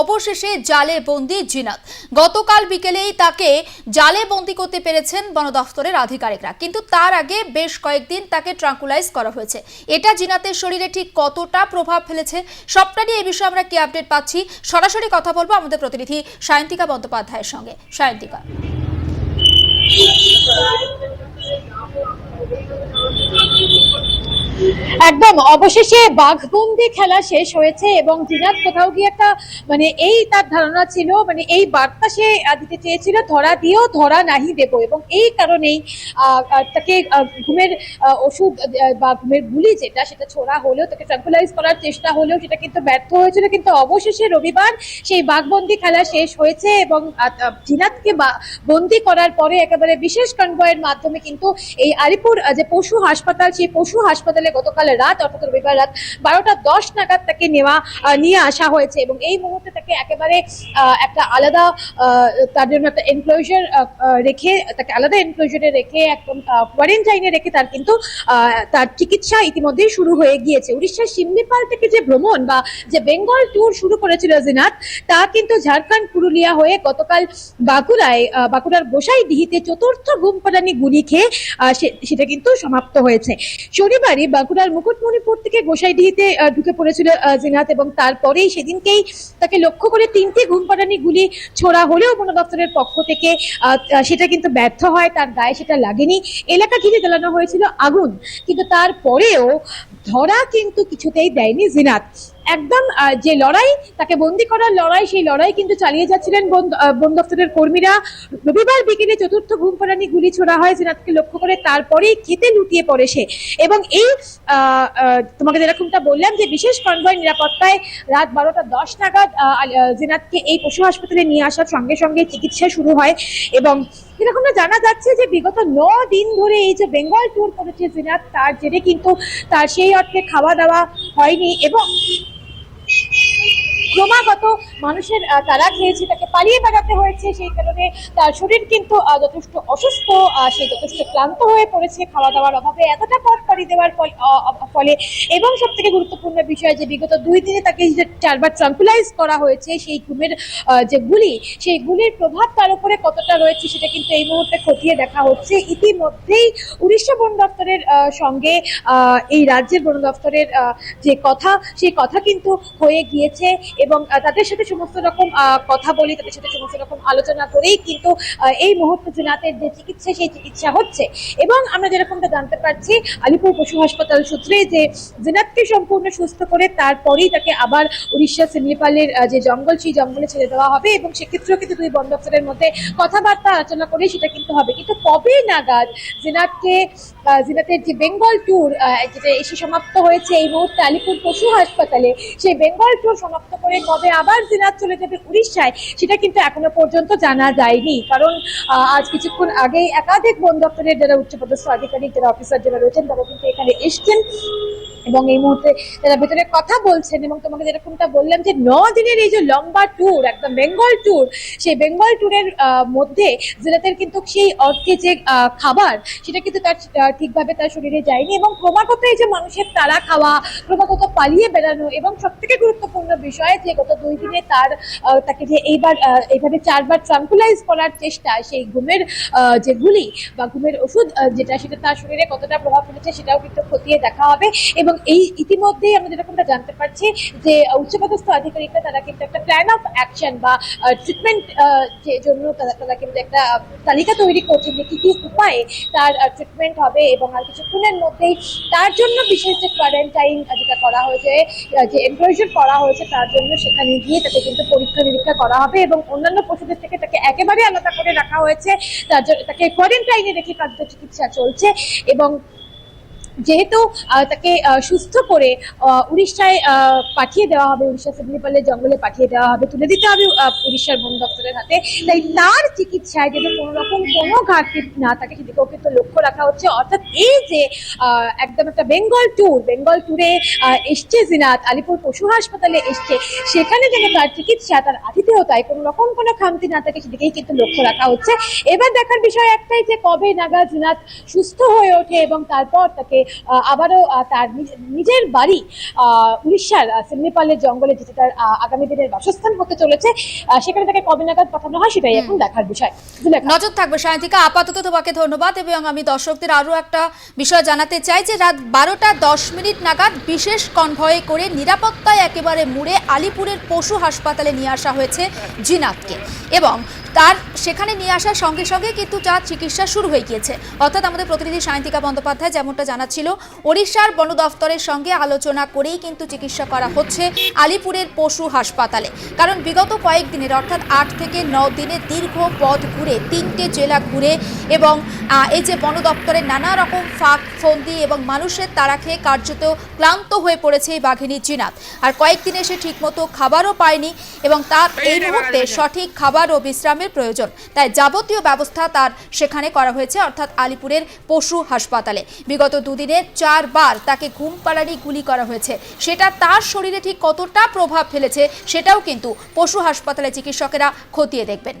অবশেষে জালে বন্দি জিনাত। গতকাল বিকেলেই তাকে জালে বন্দি করতে পেরেছেন বন দফতরের আধিকারিকরা। কিন্তু তার আগে বেশ কয়েকদিন তাকে ট্রাঙ্কুলাইজ করা হয়েছে। এটা জিনাতের শরীরে ঠিক কতটা প্রভাব ফেলেছে, সবটা নিয়ে এই বিষয়ে আমরা কি আপডেট পাচ্ছি, সরাসরি কথা বলব আমাদের প্রতিনিধি সায়ন্তিকা বন্দ্যোপাধ্যায়ের সঙ্গে। সায়ন্তিকা। একদম, অবশেষে বাঘবন্দি খেলা শেষ হয়েছে এবং জিনাত কোথাও গিয়ে একটা মানে এই তার ধারণা ছিল মানে এই বার্তা সে দিতে চেয়েছিল, ধরা দিয়েও ধরা নাহি দেব। এবং এই কারণেই তাকে ঘুমের ওষুধ বা ঘুমের গুলি যেটা, সেটা ছোড়া হলেও, তাকে ট্রাঙ্কুলাইজ করার চেষ্টা হলেও সেটা কিন্তু ব্যর্থ হয়েছিল। কিন্তু অবশেষে রবিবার সেই বাঘবন্দি খেলা শেষ হয়েছে এবং জিনাতকে বন্দি করার পরে একেবারে বিশেষ কনভয়ের মাধ্যমে কিন্তু এই আলিপুর যে পশু হাসপাতাল, সেই পশু হাসপাতালে গতকাল রাত, অর্থাৎ রবিবার রাত বারোটা দশ নাগাদ তাকে নেওয়া নিয়ে আসা হয়েছে এবং এই মুহূর্তে তাকে একেবারে একটা আলাদা তার জন্য একটা এনক্লোজার রেখে, তাকে আলাদা এনক্লোজারে রেখে একদম কোয়ারেন্টাইনে রেখে তার কিন্তু তার চিকিৎসা ইতিমধ্যেই শুরু হয়ে গিয়েছে। উড়িষ্যার সিমলিপাল থেকে যে ভ্রমণ বা যে বেঙ্গল ট্যুর শুরু করেছিল জিনাত, তা কিন্তু ঝাড়খণ্ড, পুরুলিয়া হয়ে গতকাল বাঁকুড়ায় বাঁকুড়ার গোসাইডিহিতে চতুর্থ ঘুমপাড়ানি গুলি খেয়ে সেটা কিন্তু সমাপ্ত হয়েছে। শনিবারই বাঁকুড়ার মুকুটমণিপুর থেকে গোসাইডিহিতে ঢুকে পড়েছিল জিনাত এবং তারপরেই সেদিনকেই তাকে লক্ষ্য করে তিনটি ঘুমপাড়ানি গুলি ছোড়া হলেও বন দপ্তরের পক্ষ থেকে সেটা কিন্তু ব্যর্থ হয়, তার গায়ে সেটা লাগেনি। এলাকা ঘিরে জ্বালানো হয়েছিল আগুন, কিন্তু তারপরেও ধরা কিন্তু কিছুতেই দেয়নি জিনাত একদম যে লড়াই, তাকে বন্দি করার লড়াই, সেই লড়াই কিন্তু চালিয়ে যাচ্ছিলেন বন দপ্তরের কর্মীরা। রবিবার বিকেলে চতুর্থ ঘুমপাড়ানি গুলি ছোড়া হয় জিনাতকে লক্ষ্য করে তারপরেই খেতে লুটিয়ে পড়ে সে। এবং এই তোমাকে যেরকমটা বললাম যে বিশেষ কনভয় নিরাপত্তায় রাত বারোটা দশ নাগাদ জিনাতকে এই পশু হাসপাতালে নিয়ে আসার সঙ্গে সঙ্গে চিকিৎসা শুরু হয়। এবং যেরকমটা জানা যাচ্ছে যে বিগত ন দিন ধরে এই যে বেঙ্গল ট্যুর করেছে জিনাত, তার জেরে কিন্তু তার সেই অর্থে খাওয়া দাওয়া হয়নি। এবং ক্রমাগত মানুষের তারা খেয়েছে তাকে পালিয়ে বেড়াতে হয়েছে, সেই কারণে তার শরীর কিন্তু যথেষ্ট অসুস্থ সে যথেষ্ট ক্লান্ত হয়ে পড়েছে খাওয়া দাওয়ার অভাবে, এতটা পথ পাড়ি দেওয়ার ফল- এবং সব থেকে গুরুত্বপূর্ণ বিষয় যে বিগত দুই দিনে তাকে যে চারবার ট্রাঙ্কুলাইজ করা হয়েছে, সেই ঘুমের যে গুলি, সেই গুলির প্রভাব তার উপরে কতটা রয়েছে সেটা কিন্তু এই মুহূর্তে খতিয়ে দেখা হচ্ছে। ইতিমধ্যেই উড়িষ্যা বন দপ্তরের সঙ্গে এই রাজ্যের বন দপ্তরের যে কথা, সেই কথা কিন্তু হয়ে গিয়েছে এবং তাদের সাথে সমস্ত রকম কথা বলি, তাদের সাথে সমস্ত রকম আলোচনা করেই কিন্তু এই মুহূর্তে জিনাতের যে চিকিৎসা, সেই চিকিৎসা হচ্ছে। এবং আমরা যেরকমটা জানতে পারছি, আলিপুর পশু হাসপাতাল সূত্রে যে জিনাতকে সম্পূর্ণ সুস্থ করে তারপরেই তাকে আবার উড়িষ্যা সিমলিপালের যে জঙ্গল, সেই জঙ্গলে ছেড়ে দেওয়া হবে এবং সেক্ষেত্রেও কিন্তু দুই বন দপ্তরের মধ্যে কথাবার্তা আলোচনা করে সেটা কিন্তু হবে। কিন্তু কবে নাগাদ জিনাতকে জিনাতের যে বেঙ্গল ট্যুর যেটা এসে সমাপ্ত হয়েছে এই মুহূর্তে আলিপুর পশু হাসপাতালে, সেই বেঙ্গল ট্যুর সমাপ্ত করে কবে আবার জিনাত চলে যাবে উড়িষ্যায়, সেটা কিন্তু এখনও পর্যন্ত জানা যায়নি। কারণ আজ কিছুক্ষণ আগেই একাধিক বন দপ্তরের যারা উচ্চপদস্থ আধিকারিক, যারা অফিসার যারা রয়েছেন, তারা কিন্তু এখানে এসছেন। এবং এই মুহূর্তে তারা ভেতরে কথা বলছেন এবং তোমাকে যেরকমটা বললাম যে ন দিনের এই যে লম্বা ট্যুর একদম বেঙ্গল ট্যুর সেই বেঙ্গল ট্যুরের মধ্যে জেলাতের কিন্তু সেই অর্থে যে খাবার, সেটা কিন্তু তার ঠিকভাবে তার শরীরে যায়নি এবং ক্রমাগত এই যে মানুষের তারা খাওয়া, ক্রমাগত পালিয়ে বেড়ানো এবং সব থেকে গুরুত্বপূর্ণ বিষয় যে গত দুই দিনে তার তাকে যে এইবার এইভাবে চারবার ট্রাঙ্কুলাইজ করার চেষ্টা, সেই ঘুমের যে গুলি বা ঘুমের ওষুধ যেটা সেটা তার শরীরে কতটা প্রভাব ফেলেছে সেটাও কিন্তু খতিয়ে দেখা হবে। এবং এই ইতিমধ্যেই আমরা যেরকমটা জানতে পারছি যে, উচ্চপদস্থ আধিকারিকরা তারা কিন্তু একটা প্ল্যান অফ অ্যাকশন বা ট্রিটমেন্ট যে জন্য তারা তারা কিন্তু একটা তালিকা তৈরি করছে যে কি কি উপায়ে তার ট্রিটমেন্ট হবে এবং আর কিছুক্ষণের মধ্যেই তার জন্য বিশেষ যে কোয়ারেন্টাইন যেটা করা হয়েছে যে এনক্লোজার করা হয়েছে তার জন্য সেখানে গিয়ে তাকে কিন্তু পরীক্ষা নিরীক্ষা করা হবে এবং অন্যান্য পশুদের থেকে তাকে একেবারে আলাদা করে রাখা হয়েছে। তার জন্য তাকে কোয়ারেন্টাইনে রেখে কার্য চিকিৎসা চলছে এবং যেহেতু তাকে সুস্থ করে উড়িষ্যায় পাঠিয়ে দেওয়া হবে উড়িষ্যা সিমলিপালের জঙ্গলে পাঠিয়ে দেওয়া হবে, তুলে দিতে হবে উড়িষ্যার বন দপ্তরের হাতে। তাই তার চিকিৎসায় যাতে কোনো রকম কোনো ঘাটতি না থাকে সেদিকেও কিন্তু লক্ষ্য রাখা হচ্ছে। অর্থাৎ এই যে একদম একটা বেঙ্গল ট্যুর, বেঙ্গল ট্যুরে এসছে জিনাত, আলিপুর পশু হাসপাতালে এসছে, সেখানে যেন তার চিকিৎসা, তার আতিথেয়তায় কোনো রকম কোনো খামতি না থাকে, সেদিকেই কিন্তু লক্ষ্য রাখা হচ্ছে। এবার দেখার বিষয় একটাই যে, কবে নাগা জিনাত সুস্থ হয়ে ওঠে এবং তারপর তাকে আবারও তার নিজের বাড়ি উড়িষ্যার আহ, সিমলিপালের জঙ্গলে যেটা তার আগামী দিনের বাসস্থান হতে চলেছে। সেখানে তাকে কবে নাগাদ পাঠানো হয় সেটাই এখন দেখার বিষয়। নজর থাকবে সায়ন্তিকা আপাতত তোমাকে ধন্যবাদ এবং আমি দর্শকদের আরও একটা বিষয় জানাতে চাই যে রাত বারোটা দশ মিনিট নাগাদ বিশেষ কনভয়ে করে নিরাপত্তায় একেবারে মুড়ে আলিপুরের পশু হাসপাতালে নিয়ে আসা হয়েছে জিনাতকে। এবং তার সেখানে নিয়ে আসার সঙ্গে সঙ্গে কিন্তু তার চিকিৎসা শুরু হয়ে গিয়েছে। অর্থাৎ আমাদের প্রতিনিধি সায়ন্তিকা বন্দ্যোপাধ্যায় যেমনটা জানাচ্ছিল ওড়িশার বন দফতরের সঙ্গে আলোচনা করেই কিন্তু চিকিৎসা করা হচ্ছে আলিপুরের পশু হাসপাতালে। কারণ বিগত কয়েকদিনের অর্থাৎ আট থেকে ন দিনে দীর্ঘ পথ ঘুরে তিনটে জেলা ঘুরে এবং এই যে বন দপ্তরের নানা রকম ফাঁক ফন্দি এবং মানুষের তারা খেয়ে কার্যত ক্লান্ত হয়ে পড়েছে এই বাঘিনী জিনাত। আর কয়েকদিনে সে ঠিকমতো খাবারও পায়নি এবং তার এই মুহূর্তে সঠিক খাবার ও বিশ্রামের প্রয়োজন। তাই যাবতীয় ব্যবস্থা তার সেখানে করা হয়েছে, অর্থাৎ আলিপুরের পশু হাসপাতালে। বিগত দুদিনে চারবার তাকে ঘুম পাড়ানি গুলি করা হয়েছে। সেটা তার শরীরে ঠিক কতটা প্রভাব ফেলেছে, সেটাও কিন্তু পশু হাসপাতালে চিকিৎসকেরা খতিয়ে দেখবেন।